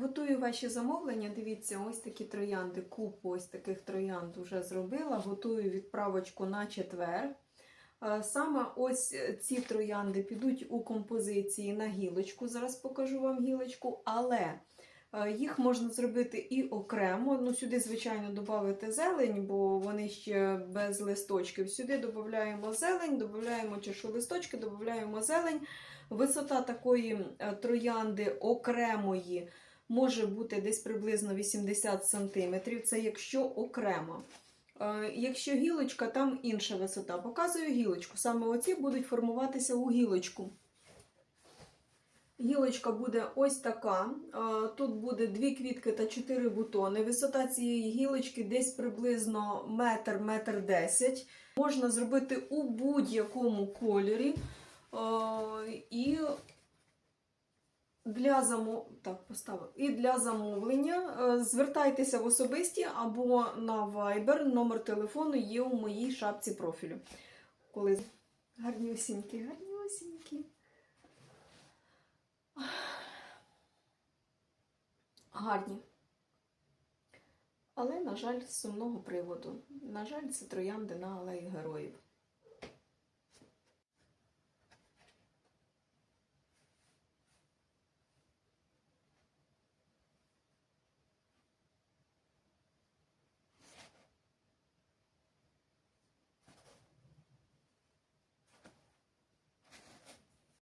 Готую ваші замовлення. Дивіться, ось такі троянди, купу ось таких троянд вже зробила. Готую відправочку на четвер. Е, Саме ось ці троянди підуть у композиції на гілочку. Зараз покажу вам гілочку, але е, їх можна зробити і окремо. Ну, сюди, звичайно, додати зелень, бо вони ще без листочків. Сюди додаємо зелень, додаємо чешу листочки, додаємо зелень. Висота такої е, троянди окремої може бути десь приблизно 80 см. Це якщо окремо. Е, Якщо гілочка, там інша висота. Показую гілочку. Саме оці будуть формуватися у гілочку. Гілочка буде ось така. Е, Тут буде дві квітки та чотири бутони. Висота цієї гілочки десь приблизно метр, метр десять. Можна зробити у будь-якому кольорі. Е, І для замо... так, поставив. І для замовлення е, звертайтеся в особисті або на Viber. Номер телефону є у моїй шапці профілю. Коли гарнюсінькі, гарнюсінькі. Гарні. Але, на жаль, з сумного приводу. На жаль, це троянди на алеї героїв.